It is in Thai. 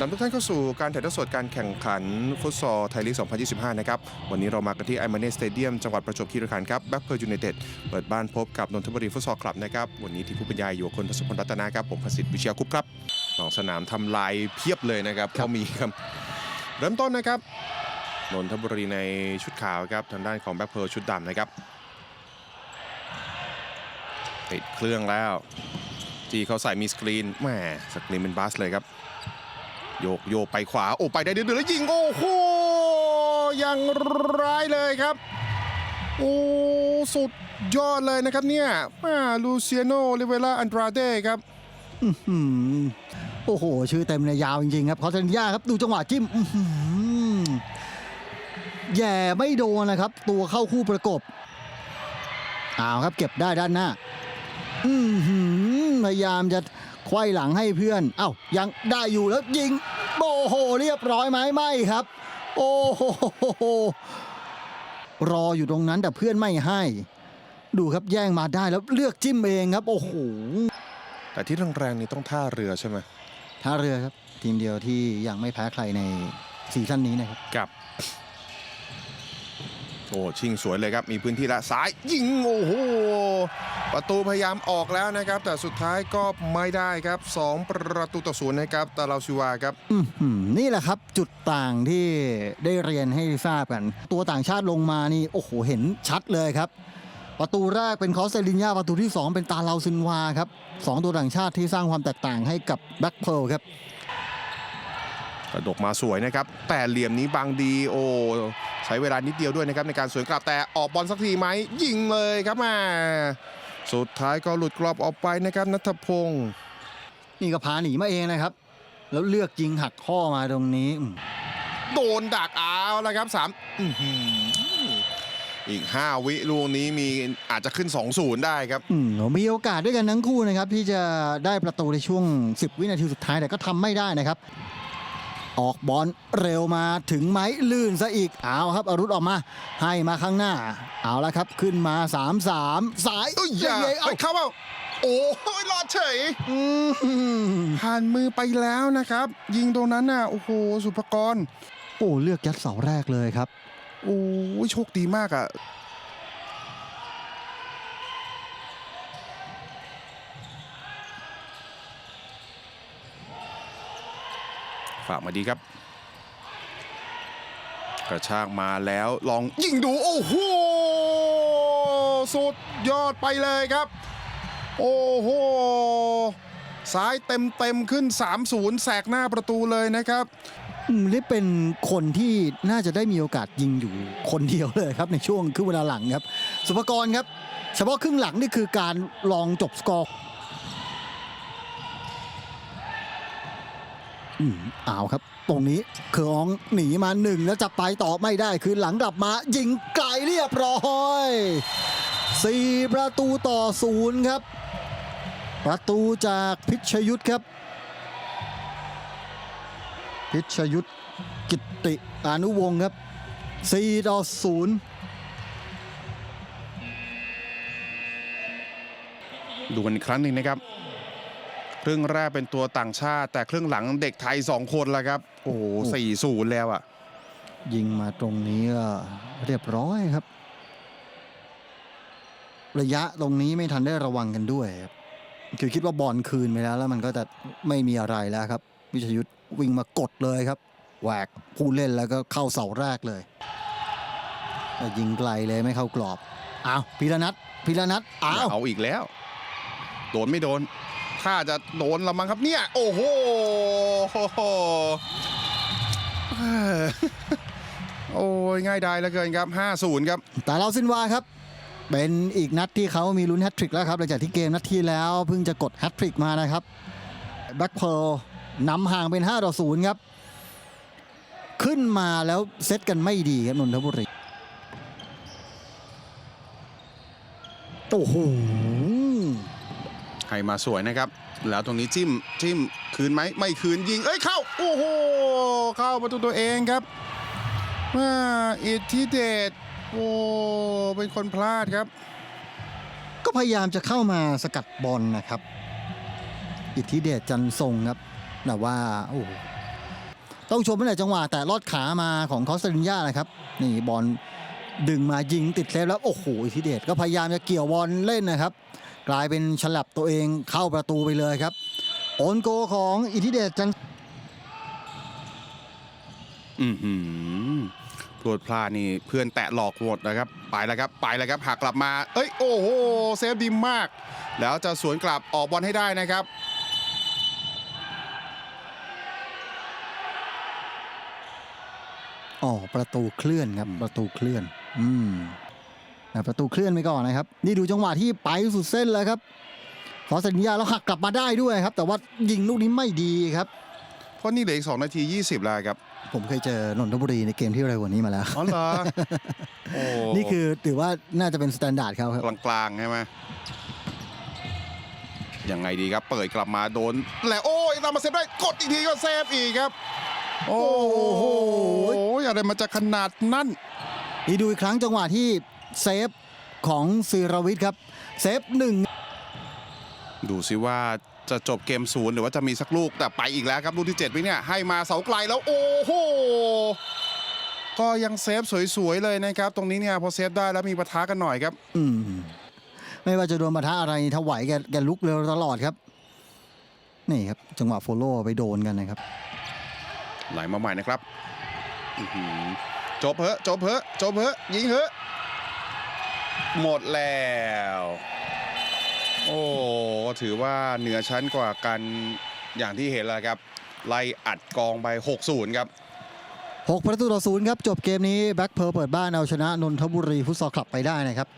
นำทุกท่านเข้าสู่การถ่ายทอดสดการแข่งขันฟุตซอลไทยลีก 2025 นะครับ วันนี้เรามากันที่ไอมาเน่สเตเดียมจังหวัดประจวบคีรีขันธ์ครับแบ็คเพอร์ยูไนเต็ดเปิดบ้านพบกับนนทบุรีฟุตซอลคลับนะครับ วันนี้ทีมผู้บรรยายอยู่กับคนทศพลรัตนาครับ ผมพสิทธิ์วิเชียคุปต์ครับสองสนามทำลายเพียบเลยนะครับเขามีครับ เริ่มต้นนะครับนนทบุรีในชุดขาวครับทางด้านของแบ็คเพอร์ชุดดำนะครับติดเครื่องแล้วที่เขาใส่มีสกรีนแหมสกรีนเป็นบัสเลยครับ โยกโยกไปขวา โอ้ไปได้เดือดแล้วยิงโอ้โหยังร้ายเลยครับ โอ้สุดยอดเลยนะครับเนี่ยลูเซียโนลิเวล่าอันดราเด้ครับโอ้โห ชื่อเต็มเลยยาวจริงๆครับคอสเซนยาครับดูจังหวะจิ้มแย่ไม่โดนนะครับ ตัวเข้าคู่ประกบเอาวครับเก็บได้ด้านหน้าพยายามจะ ไขว้หลังให้เพื่อนเอ้ายังได้อยู่แล้วยิงโอ้โหเรียบร้อยไหมไม่ครับ โอ้โหรออยู่ตรงนั้นแต่เพื่อนไม่ให้ ดูครับแย่งมาได้แล้วเลือกจิ้มเองครับ โอ้โหแต่ที่แรงๆนี่ต้องท่าเรือใช่ไหมท่าเรือครับ ทีมเดียวที่ยังไม่แพ้ใครในซีซั่นนี้นะครับกับ โอ้ชิงสวยเลยครับ มีพื้นที่ละซ้ายยิงโอ้โหประตูพยายามออกแล้วนะครับ แต่สุดท้ายก็ไม่ได้ครับ 2 ประตูต่อศูนย์นะครับตาลาซิวาครับอื้อหือนี่แหละครับจุดต่างที่ได้เรียนให้ทราบกัน ตัวต่างชาติลงมานี่โอ้โหเห็นชัดเลยครับ ประตูแรกเป็นคอสเซลินยาประตูที่ 2 เป็นตาเลาซินวาครับสองตัวต่างชาติที่สร้างความแตกต่างให้กับแบ็คเพลครับ กระดกมาสวยนะครับ แต่เหลี่ยมนี้บางดีโอ้ใช้เวลานิดเดียวด้วยนะครับในการสวนกลับแต่ออกบอลสักทีไหมยิงเลยครับแมา สุดท้ายก็หลุดกรอบออกไปนะครับนัทพงศ์นี่ก็พาหนีมาเองนะครับ แล้วเลือกยิงหักข้อมาตรงนี้อืมโดนดักเอาแล้วครับสามอื้อหืออีก 5 วิลูกนี้มีอาจจะขึ้น 2-0 ได้ครับอืมมีโอกาสด้วยกันทั้งคู่นะครับ ที่จะได้ประตูในช่วง 10 วินาทีสุดท้ายแต่ก็ทำไม่ได้นะครับ ออกบอลเร็วมาถึงไหมลื่นซะอีกเอาครับอรุณออกมา ให้มาข้างหน้า เอาละครับขึ้นมา 3-3 สายเอ้ยอย่าเย้ๆเอ้ยเข้าเปล่าโอ้ยรอดเฉยอืมผ่านมือไปแล้วนะครับ ยิงตรงนั้นน่ะโอ้โหสุภกรโอ้เลือกยัดเสาแรกเลยครับโอ้ยโชคดีมากอะ่ ฝากมาดีครับ กระชากมาแล้วลองยิงดู โอ้โหสุดยอดไปเลยครับ โอ้โหซ้ายเต็มเต็มขึ้น 3-0 แสกหน้าประตูเลยนะครับนี่เป็นคนที่น่าจะได้มีโอกาสยิงอยู่คนเดียวเลยครับในช่วงครึ่งเวลาหลังครับ สุภกรครับ เฉพาะครึ่งหลังนี่คือการลองจบสกอร์อืม เอาครับ ตรงนี้เคืองหนีมาหนึ่งแล้วจะไปต่อไม่ได้คือหลังกลับมา ยิงไกลเรียบร้อยสี่ประตูต่อศูนย์ครับ ประตูจากพิชยุทธครับ พิชยุทธกิตติอานุวงศ์ครับ4ต่อ0ดูกันอีกครั้งหนึ่งนะครับ รึ่งแรกเป็นตัวต่างชาติ แต่ครึ่งหลังเด็กไทย 2 คนแล้วครับ โอ้โหสี่ศูนย์แล้วอะ ยิงมาตรงนี้ก็เรียบร้อยครับ ระยะตรงนี้ไม่ทันได้ระวังกันด้วยครับคือคิดว่าบอลคืนไปแล้ว แล้วมันก็จะไม่มีอะไรแล้วครับ วิชยุทธวิ่งมากดเลยครับแหวกผู้เล่นแล้วก็เข้าเสาแรกเลยแต่ยิงไกลเลยไม่เข้ากรอบอ้าวพีรนัทพีรนัทอ้าวเอาอีกแล้ว โดนไม่โดน ถ้าจะโดนละมั้งครับเนี่ย โอ้โหเอ้อโอ้ยง่ายดายเหลือเกินครับ5-0ครับแต่เราซินวาครับ เป็นอีกนัดที่เขามีลุ้นแฮตทริกแล้วครับหลังจากที่เกมนัดที่แล้วเพิ่งจะกดแฮตทริกมานะครับแบ็คเพลนำห่างเป็น5ต่อ0ครับ ขึ้นมาแล้วเซตกันไม่ดีครับนนทบุรีโอ้โห ให้มาสวยนะครับ แล้วตรงนี้จิ้มจิ้มคืนไหมไม่คืนยิง เอ้ยเข้า โอ้โห เข้าประตูตัวเองครับว่าอิทธิเดชโอ้เป็นคนพลาดครับ ก็พยายามจะเข้ามาสกัดบอลนะครับ อิทธิเดชจันทรงครับแต่ว่าโอ้ต้องชมตั้งแต่จังหวะแต่ลอดขามาของคอสตินยานะครับ นี่บอลดึงมายิงติดเซฟแล้วโอ้โหอิทธิเดชก็พยายามจะเกี่ยวบอลเล่นนะครับ กลายเป็นฉลับตัวเองเข้าประตูไปเลยครับโอนโกของอิทธิเดชจันอือหือพลวดพลาดนี่เพื่อนแตะหลอกหมดนะครับ ไปแล้วครับไปแล้วครับหักกลับมา เอ้ยโอ้โหเซฟดีมาก แล้วจะสวนกลับออกบอลให้ได้นะครับอ๋อประตูเคลื่อนครับอืมประตูเคลื่อน อืมแต่ ประตูเคลื่อนไปก่อนนะครับ นี่ดูจังหวะที่ไปสุดเส้นแล้วครับขอสัญญาแล้วหักกลับมาได้ด้วยครับ แต่ว่ายิงลูกนี้ไม่ดีครับ เพราะนี่เหลืออีก2นาที 20แล้วครับ ผมเคยเจอนนทบุรีในเกมที่เร็วกว่านี้มาแล้วอ๋อเหรอโอ้นี่คือถือว่าน่าจะเป็นสแตนดาร์ดเขาครับ กลางๆใช่ไหมยังไงดีครับ เปิดกลับมาโดน แล้วโอ้ยตามมาเซฟได้กดอีกทีก็เซฟอีกครับ โอ้โหอะไรมันจะขนาดนั้นนี่ดูอีกครั้งจังหวะที่ เซฟของซีรวิทย์ครับ เซฟหนึ่งดูสิว่าจะจบเกมศูนย์หรือว่าจะมีสักลูกแต่ไปอีกแล้วครับลูกที่ 7 วิเนี่ยให้มาเสาไกลแล้วโอ้โหก็ยังเซฟสวยๆเลยนะครับ ตรงนี้เนี่ยพอเซฟได้แล้วมีปะทะกันหน่อยครับ อืมไม่ว่าจะโดนปะทะอะไรถวายแกแกลุกเร็วตลอดครับ นี่ครับ จังหวะโฟโล่ไปโดนกันนะครับ ไหลมาใหม่นะครับอื้อหือจบเพอะจบเพอะจบเพอะยิงเพอะ หมดแล้ว โอ้ถือว่าเหนือชั้นกว่ากันอย่างที่เห็นแล้วครับ ไล่อัดกองไป 6-0 ครับ 6 ประตูต่อศูนย์ครับ จบเกมนี้แบ็คเพร์ลเปิดบ้านเอาชนะนนทบุรีฟุตซอลคลับไปได้นะครับ